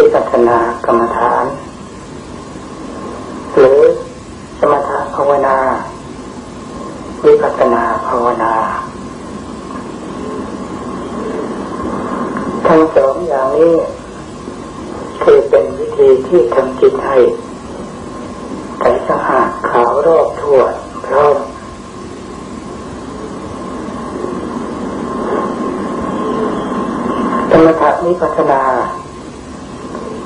วิปัสสนากรรมฐาน หรือสมถภาวนาวิปัสสนาภาวนา ทั้งสองอย่างนี้คือเป็นวิธีที่ทำจิตให้ใสสะอาดขาวรอบทั่วพร้อมธรรมถะวิปัสสนา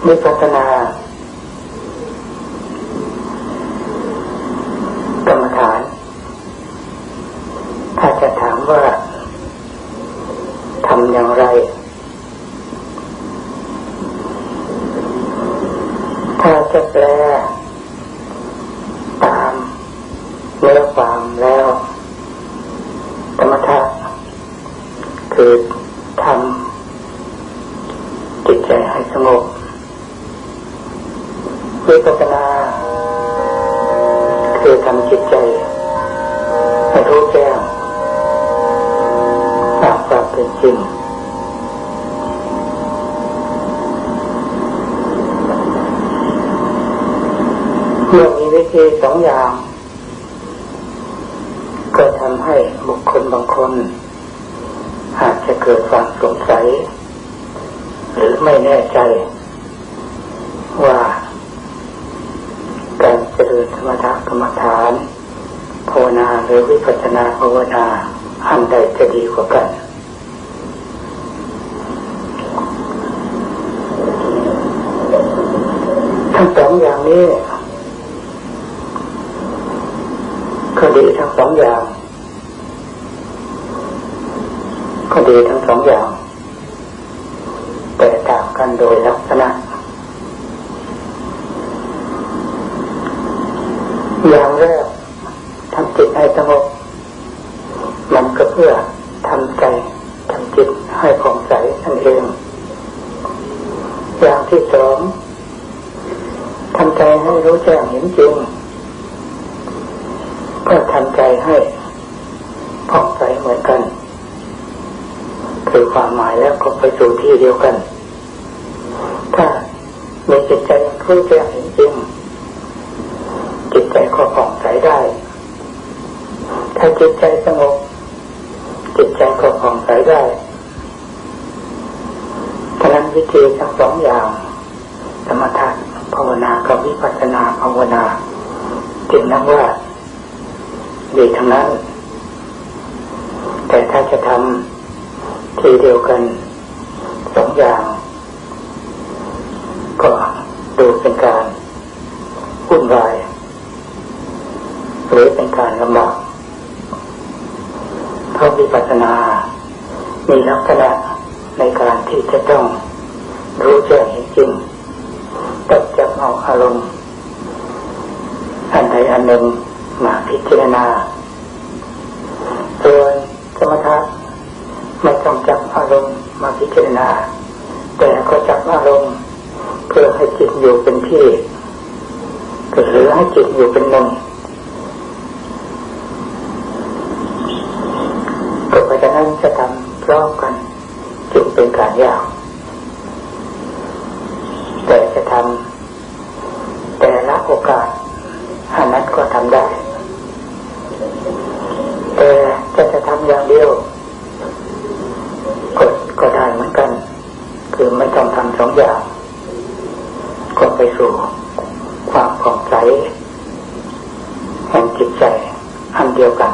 วิปัสสนา กรรมฐาน ถ้าจะถามว่าทำอย่างไร ถ้าจะแปลตามเนื้อความแล้วธรรมทะคือทำจิตใจให้สงบวิปัสสนา คือทำจิตใจให้รู้แจ้งตามความเป็นจริง เมื่อมีวิธีสองอย่าง ก็ทำให้บุคคลบางคน อาจจะเกิดความสงสัย หรือไม่แน่ใจ ว่า กา รเจริญสมถกรรมฐานภาวนาหรือวิปัสสนาภาวนาอันใดจะดีกว่ากันทั้งสองอย่างนี้ก็ดีทั้งสองอย่างก็ดีทั้งสองอย่าง แต่ต่างกันโดยลักษณะ อย่างแรกทำจิตให้สงบมันก็เพื่อทำใจทำจิตให้ผ่องใสนั่นเอง อย่างที่สองทำใจให้รู้แจ้งเห็นจริงก็ ทำใจให้ผ่องใสเหมือนกัน คือความหมายแล้วก็ไปสู่ที่เดียวกัน ถ้ามีจิตใจรู้แจ้งเห็นจริงจิตใจก็ผ่องใสได้ ถ้าจิตใจสงบจิตใจก็ผ่องใสได้ฉะนั้นวิธีทั้งสองอย่าง สมถะภาวนากับวิปัสสนาภาวนาจึงนับว่า ดีทั้งนั้น แต่ถ้าจะทำทีเดียวกันสองอย่าง ก็ดูเป็นการวุ่นวายหรือเป็นการลำบากเพราะวิปัสสนา มีลักษณะในการที่จะต้องรู้แจ้งเห็นจริงต้องจับเอาอารมณ์อันใดอันหนึ่ง มาพิจารณาส่วนสมถะไม่ต้องจับอารมณ์มาพิจารณา แต่ก็จับอารมณ์เพื่อให้จิตอยู่เป็นที่หรือให้จิตอยู่เป็นหนึ่ง ไปสู่ความของใจแห่งจิตใจอันเดียวกัน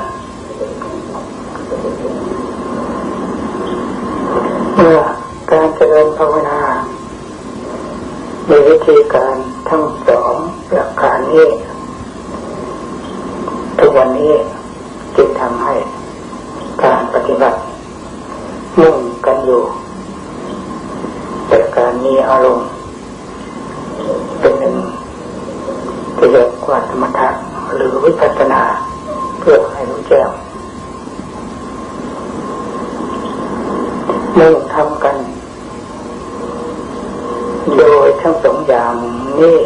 เริ่มทำกัน โดยทั้งสองอย่างนี้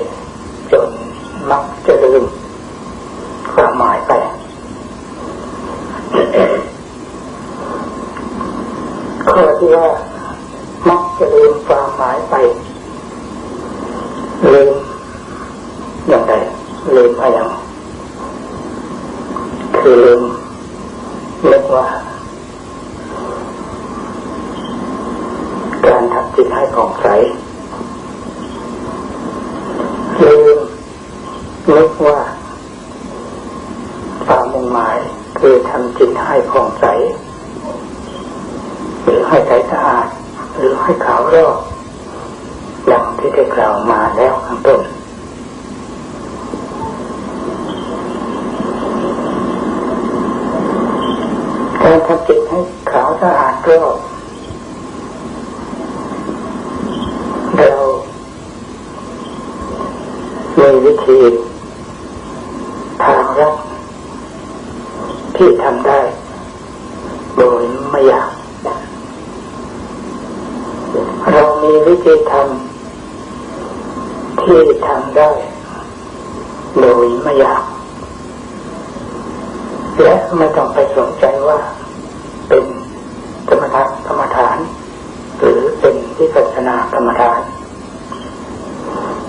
ที่ได้กล่าวมาแล้วข้างต้นแต่ถ้าจิตให้ขาวสะอาดก็เรามีวิธี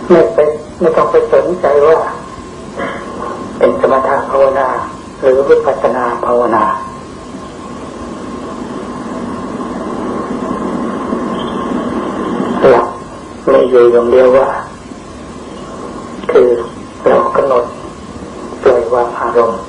ไม่เป็นไม่ต้องไปสนใจว่า เป็นสมถะภาวนา หรือวิปัสสนาภาวนาหลักไม่อยู่อย่างเดียวว่า คือเรากำหนดปล่อยวางอารมณ์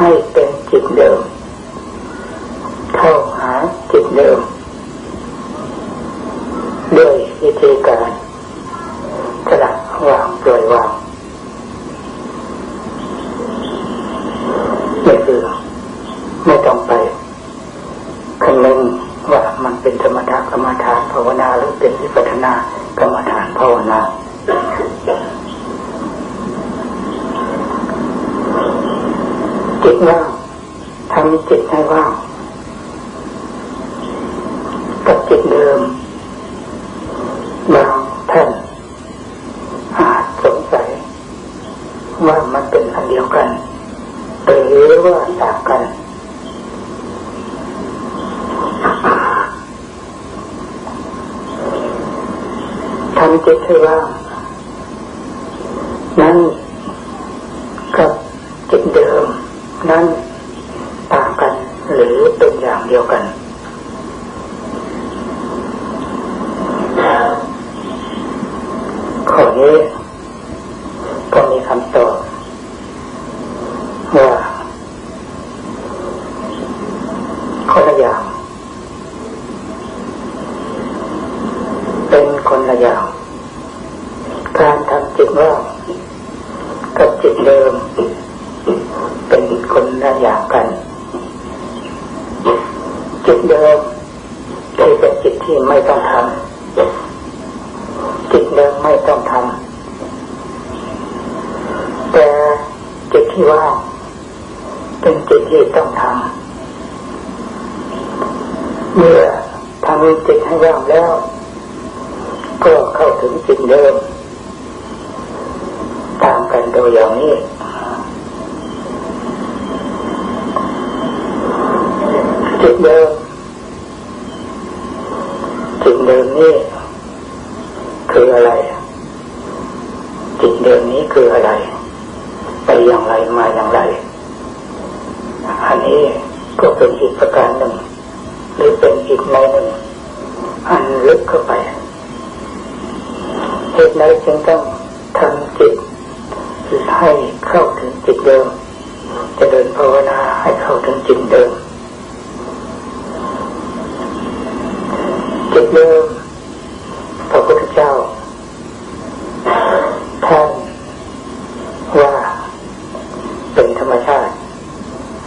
Ay, มมันเป็นอันเดียวกันหรือว่าต่างกัน ทำจิตให้ว่างนั้นกับจิตเดิมนั้น เป็นคนลละอย่างกันจิตเดิมคือเป็นจิตที่ไม่ต้องทำจิตเดิมไม่ต้องทำแต่จิตที่ว่าเป็นจิตที่ต้องทำเมื่อทำจิตให้ว่างแล้ว ก็เข้าถึงจิตเดิมตามกันโดยอย่างนี้ จิตเดิมจิตเดิมนี่คืออะไรจิตเดิมนี้คืออะไร ไปอย่างไรมาอย่างไร อันนี้ก็เป็นอีกประการหนึ่ง หรือเป็นอีกในหนึ่ง อันลึกเข้าไปเหตุใดจึงต้องทำจิตให้เข้าถึงจิตเดิมจะเดินภาวนาให้เข้าถึงจิตเดิม จิตเดิมพระพุทธเจ้าท่านว่าเป็นธรรมชาติ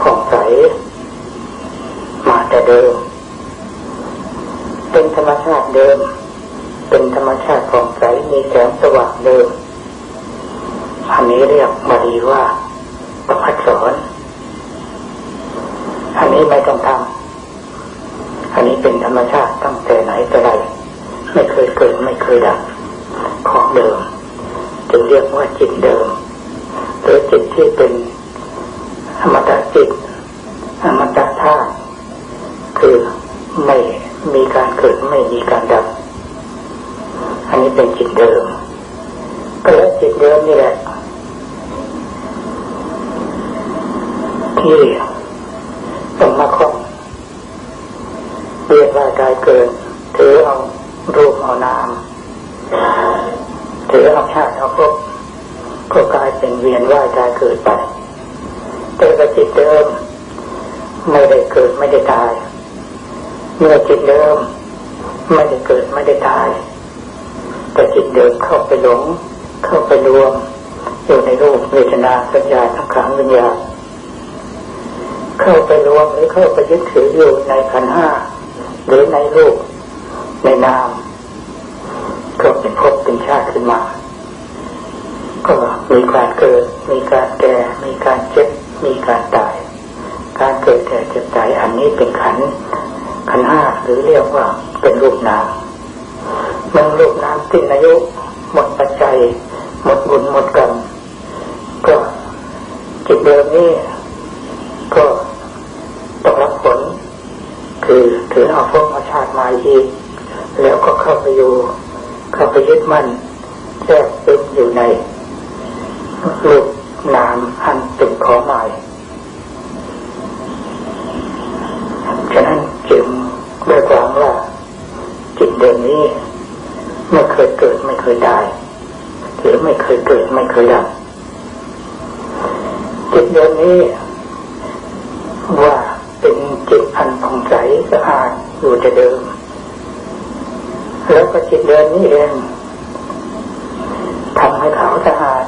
ผ่องใสมาแต่เดิม เป็นธรรมชาติเดิม เป็นธรรมชาติผ่องใสมีแสงสว่างเดิมอันนี้เรียกมาดีว่าประพัดสอนอันนี้ไม่ต้องทำอันนี้เป็นธรรมชาติตั้ง ไหนแต่ไรไม่เคยเกิดไม่เคยดับของเดิมจึงเรียกว่าจิตเดิมหรือจิตที่เป็นอมตะจิตอมตะธาตุคือไม่มีการเกิดไม่มีการดับ อันนี้เป็นจิตเดิม ก็แล้วจิตเดิมนี่แหละที่ต้องมาคล้องเรียกว่ากายเกิดถือเอารูปเอานามถือเอาชาติเอาภพก็กลายเป็นเวีย เกิดไปแต่จิตเดิม ไม่ได้เกิดไม่ได้ตาย เมื่อจิตเดิม ไม่ได้เกิดไม่ได้ตาย แต่จิตเดิมเข้าไปหลง เข้าไปรวมอยู่ในรูปเวทนาสัญญาทั้งขังวิญญาณเข้าไปรวมหรือเข้าไปยึดถืออยู่ในขันห้าหรือในรูปในนามก็เป็นภพเป็นชาติขึ้นมา ก็มีการเกิด มีการแก่ มีการเจ็บ มีการตาย การเกิดแก่เจ็บตายอันนี้เป็นขัน ขันห้าหรือเรียกว่าเป็นรูปนามมันรูปนามสิ้นอายุ หมดปัจจัย หมดบุญหมดกรรมก็จิตเดิมนี้ก็ต้องรับผล คือถือเอาพวกมาชาติมาอีก แล้วก็เข้าไปอยู่ เข้าไปยึดมั่นแทรกเป็นอยู่ใน รูปนามอันเป็นของใหม่ฉะนั้นจึงด้วยความว่าจิตเดิมนี้ไม่เคยเกิดไม่เคยตายหรือไม่เคยเกิดไม่เคยดับจิตเดิมนี้ว่าเป็นจิตอันผ่องใสสะอาดอยู่แต่เดิม แล้วก็จิตเดินนี้เองทำให้เขาสะอาด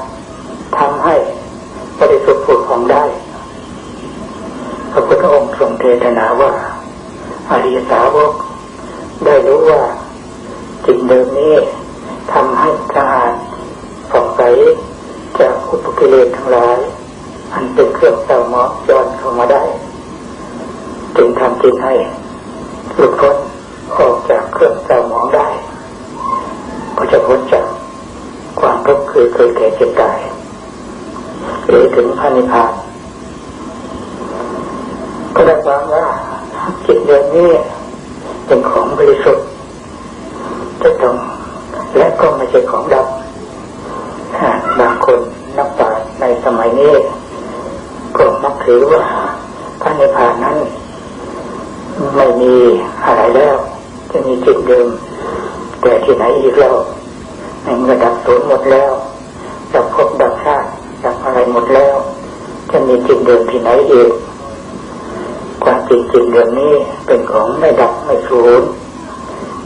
บริสุทธิ์ผุดของได้พระพุทธองค์ทรงเทศนาว่า อริยสาวก ได้รู้ว่าจิตเดิมนี้ทำให้สะอาดผ่องใสจากอุปกิเลสทั้งหลาย อันเป็นเครื่องเต่าหมอกย้อนเข้ามาได้ จึงทำจิตให้หลุดพ้นออกจากเครื่องเศร้าหมองได้ ก็จะพ้นจากความทุกข์คือเคยแก่เจ็บตาย หรือถึงพระนิพพานก็ได้ความว่าจิตเดือนนี้เป็นของบริสุทธิ์จะต้องและก็ไม่ใช่ของดำบางคนนักปราชญ์ในสมัยนี้ก็มักถือว่าพระนิพพานนั้น ไม่มีอะไรแล้ว จะมีจิตเดิม แต่ที่ไหนอีกแล้วในเมื่อดับศูนย์หมดแล้วดับภพดับชาติดับอะไร หมดแล้ว จะมีจิตเดิมที่ไหนอีกความจริงจิตเดิมนี้เป็นของไม่ดับไม่สูญ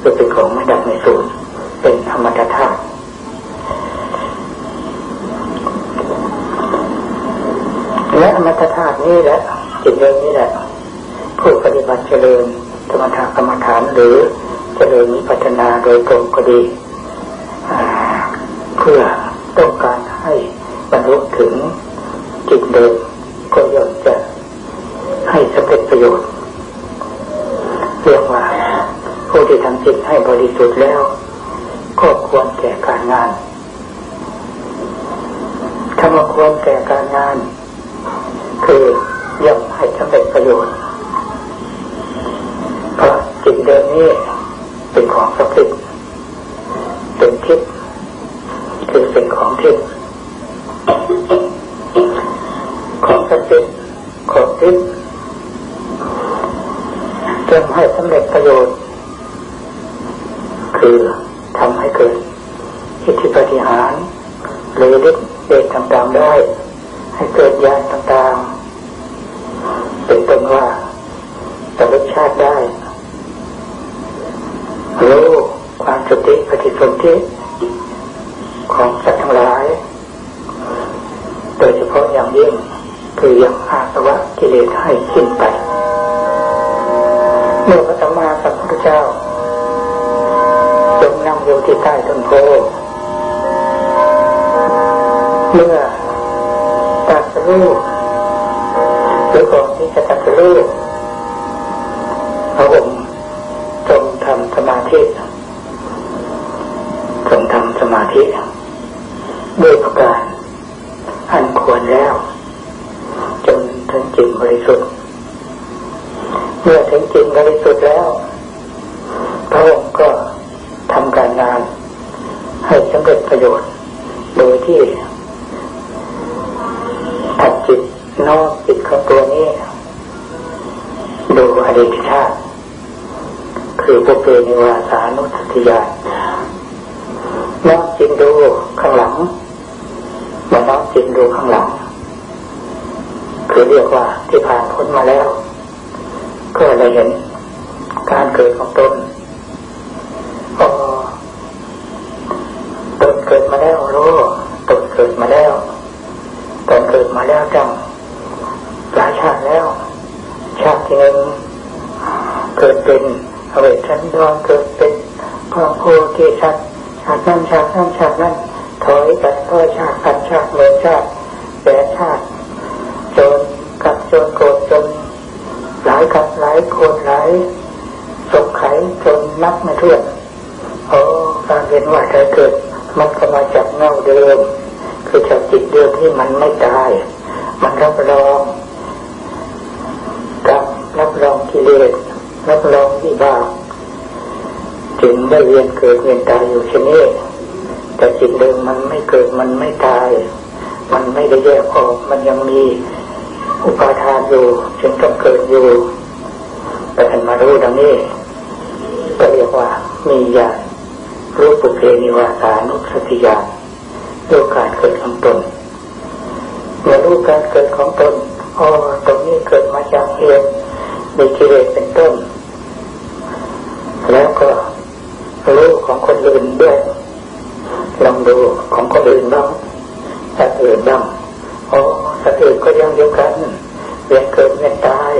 คือเป็นของไม่ดับไม่สูญเป็นธรรมธาตุและธรรมธาตุนี้แหละจิตเดิมนี้แหละผู้ปฏิบัติเจริญธรรมทากรรมฐานหรือเจริญวิปัฒนาโดยตรงก็ดี เพื่อต้องการ บรรลุถึงจิตเดิมก็ย่อมจะให้สำเร็จประโยชน์เรียกว่าผู้ที่ทำจิตให้บริสุทธิ์แล้ว ก็ควรแก่การงานคำว่าควรแก่การงาน คือย่อมให้สำเร็จประโยชน์เพราะจิตเดิมนี้ของศักดิ์สิทธิ์เป็นทิพย์คือเป็นของทิพย์ของศักดิ์สิทธิ์ของทิพย์จะให้สำเร็จประโยชน์ คือทำให้เกิดอิทธิปฏิหารหรือฤทธิ์เดชต่างๆได้ ให้เกิดญาณต่างๆ เป็นต้นว่าแต่รสชาติได้รู้ความสติปฏิสนธิของสัตว์ทั้งหลาย โดยเฉพาะอย่างยิ่งคือยังอาสวะกิเลส ให้สิ้นไปเมื่อพระสัมมาสัมพุทธเจ้าทรงนั่งอยู่ที่ใต้ต้นโพเมื่อตรัสรู้หรือก่อนที่จะตรัสรู้พระองค์ทรงทำสมาธิทรงทำสมาธิด้วยประการอันควรแล้ว จนถึงจิตบริสุทธิ์ เมื่อถึงบริสุทธิ์แล้วพระองค์ก็ทำการงาน ให้สำเร็จประโยชน์ โดยที่ถัดจิตนอกจิตของตัวนี้ ดูอดีตชาติ คือพวกเปนิวาสานุสติยานน้อมจิตดูข้างหลังมานอมจิตดูข้างหลัง คือเรียกว่าที่ผ่านพ้นมาแล้ว ก็ได้เห็นการเกิดของตนพอตนเกิดมาแล้วรู้ตนเกิดมาแล้วตนเกิดมาแล้วจังหลายชาติแล้ว ชาติที่หนึ่งเกิดเป็นอเวชันดอนเกิดเป็นพระโพธิสัตว์ชาตินั้นชาตินั้นชาตินั้นถอยกันถอยชาติกันชาติเมือชาติแปดชาติจนกับจนโกรธจนหลายกับหลายคนหลาย สงไขจนนับไม่ถ้วนโอ้การเห็นว่าใจเกิด มันก็มาจากเงาเดิม คือจากจิตเดิมที่มันไม่ตาย มันรับรองกับรับรองกิเลสรับรองวิบากจึงได้เวียนเกิดเวียนตายอยู่เช่นนี้แต่จิตเดิมมันไม่เกิดมันไม่ตาย มันไม่ได้แยกออกมันยังมีอุปาทานอยู่จึงต้องเกิดอยู่แต่ท่านมารู้ดังนี้ ก็เรียกว่า มีญาณรู้ปุเพนิวาสานุสติญาณรู้การเกิดของตนเมื่อรู้การเกิดของตนอ๋อตรงนี้เกิดมาจากเหตุมีกิเลสเป็นต้น แล้วก็รู้ของคนอื่นด้วยลองดูของคนอื่นบ้างสัตว์อื่นบ้างอ๋อสัตว์อื่นก็ยังเดียวกันเวียนเกิดเวียนตาย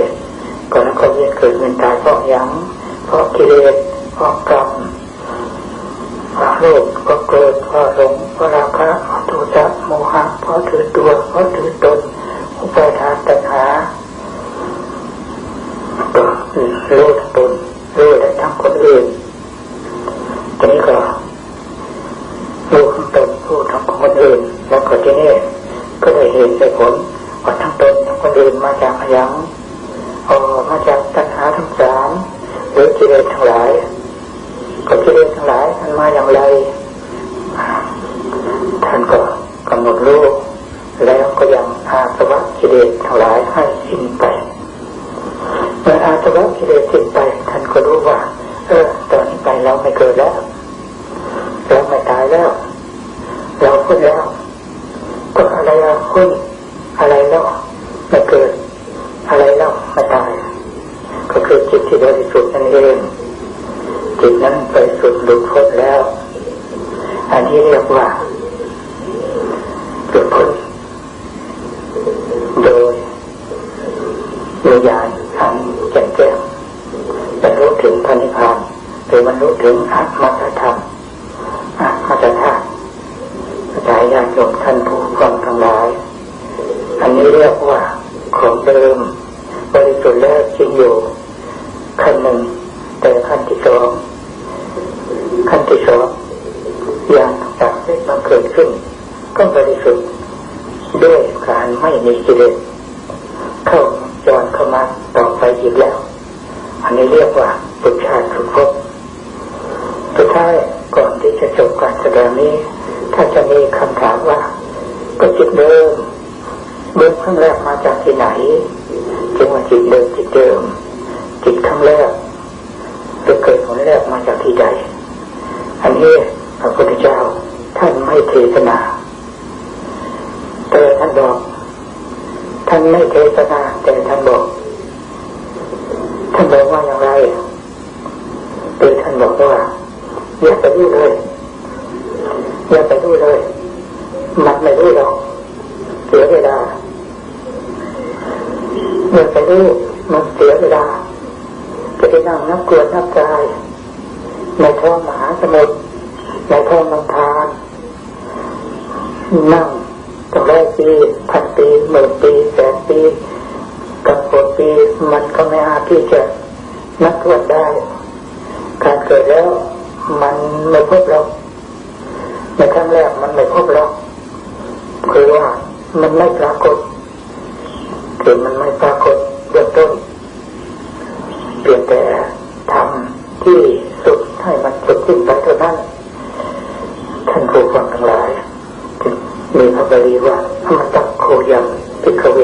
ก่อนนั้นก็เวียนเกิดเวียนตายเพราะยังเพราะกิเลส เพราะกรรมเพราะโลภเพราะโกรธเพราะหลงเพราะราคะเพราะโทสะโมหะเพราะถือตัวเพราะถือตนอุปาทานตัณหาก็รู้ทั้งตนรู้ได้ทั้งคนอื่นทีนี้ก็รู้ทั้งตนรู้ทั้งคนอื่น แล้วก็ทีนี้ก็ได้เห็นได้ผลว่าทั้งตนทั้งคนอื่นมาจากพยังอ๋อมาจากตัณหาทั้งสามหรือกิเลสทั้งหลาย ก็กิเลสทั้งหลายมันมาอย่างไร ท่านก็กำหนดรู้แล้วก็ยังอาสวะกิเลสทั้งหลายให้สิ้นไป เมื่ออาสวะกิเลสสิ้นไป ท่านก็รู้ว่า เออ ตอนนี้ไปเราไม่เกิดแล้ว เราไม่ตายแล้ว เราพ้นแล้ว ก็อะไรเราพ้นอะไรแล้วไม่เกิด อะไรแล้วไม่ตาย ก็คือจิตที่บริสุทธิ์นั่นเองจิตนั้นบริสุทธิ์หลุดพ้นแล้ว อันนี้เรียกว่าหลุดพ้นโดยวิญญาณอันแจ่มแจ้งบรรลุถึงพระนิพพานหรือบรรลุถึงอัตมรรธรรมอัตมรรธาตุ ท่านผู้ฟังทั้งหลาย อันนี้เรียกว่าของเดิมบริสุทธิ์แล้วจริงอยู่ขั้นหนึ่งแต่ขั้นที่สองขั้นที่สองอย่างต่างๆที่มันเกิดขึ้น ก็บริสุทธิ์ด้วยการไม่มีกิเลสเข้าจรเข้ามาต่อไปอีกแล้ว อันนี้เรียกว่าปุจชาติสุภพสุดท้ายก่อนที่จะจบการแสดงนี้ ถ้าจะมีคำถามว่า ก็จิตเดิมเดิมครั้งแรกมาจากที่ไหนจึงว่าจิตเดิมจิตเดิม จิตครั้งแรกจะเกิดผลแรกมาจากที่ใดอันนี้พระพุทธเจ้าท่านไม่เทศนาแต่ท่านบอก ท่านไม่เทศนาแต่ท่านบอกท่านบอกว่าอย่างไรโดยท่านบอกว่าอย่าไปรู้เลย อย่าไปรู้เลยมันไม่รู้หรอกเสียเวลาอย่าไปรู้มันเสียเวลาจะไปนั่งนับกวนนับกายในท้องมหาสมุทรในท้องลำธารนั่งตั้งร้อยปีพันปีหมื่นปีแสนปีกับหกปีมันก็ไม่อาจที่จะนับทวนได้ การเกิดแล้วมันไม่พบเรา ในครั้งแรกมันไม่พบเราคือว่ามันไม่ปรากฏคือมันไม่ปรากฏเบื้องต้นเพียงแต่ทำที่สุดให้มันสุดขึ้นไปเท่านั้นท่านผู้ฟังทั้งหลายมีพระบาลีว่าอมตะโคยังพิกเว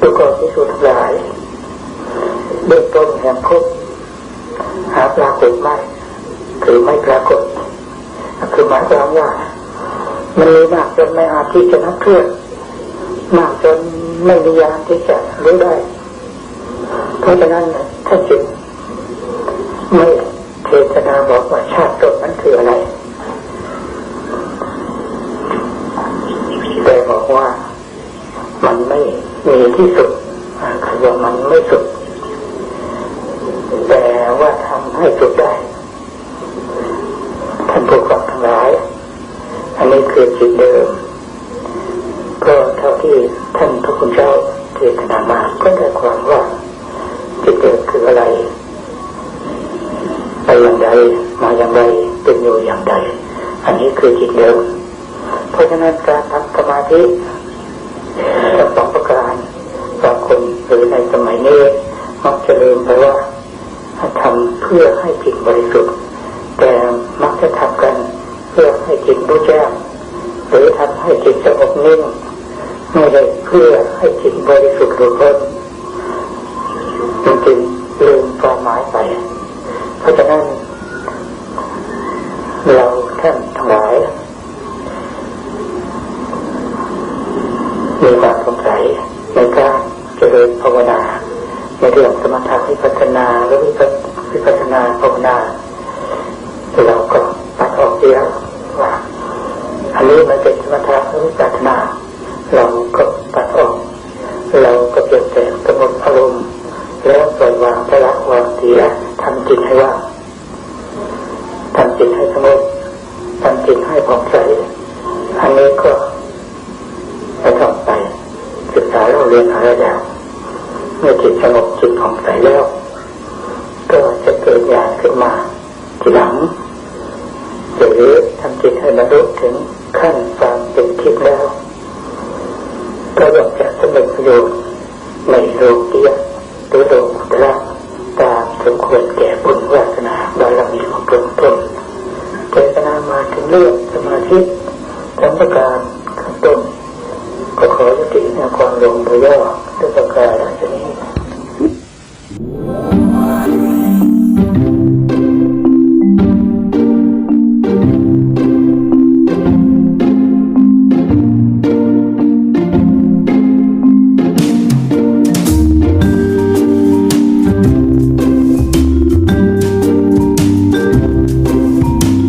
ตุกรพิสูจน์ทั้งหลายเบื้องต้นแห่งพบหาปรากฏไม่คือไม่ปรากฏ คือหมายความว่า มันมีมากจนไม่อาจที่จะนับเคลื่อนมากจนไม่มียานที่จะรู้ได้ เพราะฉะนั้นถ้าจึงไม่เทศนาบอกว่าชาติตนนั้นคืออะไร แต่บอกว่ามันไม่มีที่สุดคือว่ามันไม่สุด แต่ว่าทำให้สุดได้ท่านผู้ฟัง อันนี้คือจิตเดิมก็เท่าที่ท่านพระคุณเจ้าเทศนามาก็ได้ความว่าจิตเดิมคืออะไรไปอย่างใดมาอย่างไรเป็นอยู่อย่างใดอันนี้คือจิตเดิมเพราะฉะนั้นการทำสมาธิทั้งสองประการบางคนหรือในสมัยนี้มักจะลืมไปว่าทำเพื่อให้จิตบริสุทธิ์แต่มักจะทำกัน ให้จิตรู้แจ้งหรือทำให้จิตสงบนิ่งไม่ได้เพื่อให้จิตบริสุทธิ์หรือพ้นจริงๆลืมความหมายไป เพราะฉะนั้นเราท่าน หลัง หรือทำจิตให้บรรลุถึงขั้นคามเป็นทิพย์แล้วก็ย่อมจะสำเร็ประโยชน์ในโลกเดียหรือโลกุตระตามสมควรแก่บุญวาสนาบารมีของตนตนเจตนามาถึงเรื่องสมาธิสัมปการขั้นต้นก็ขอยุติในความลงโดยย่อด้วยประการนี้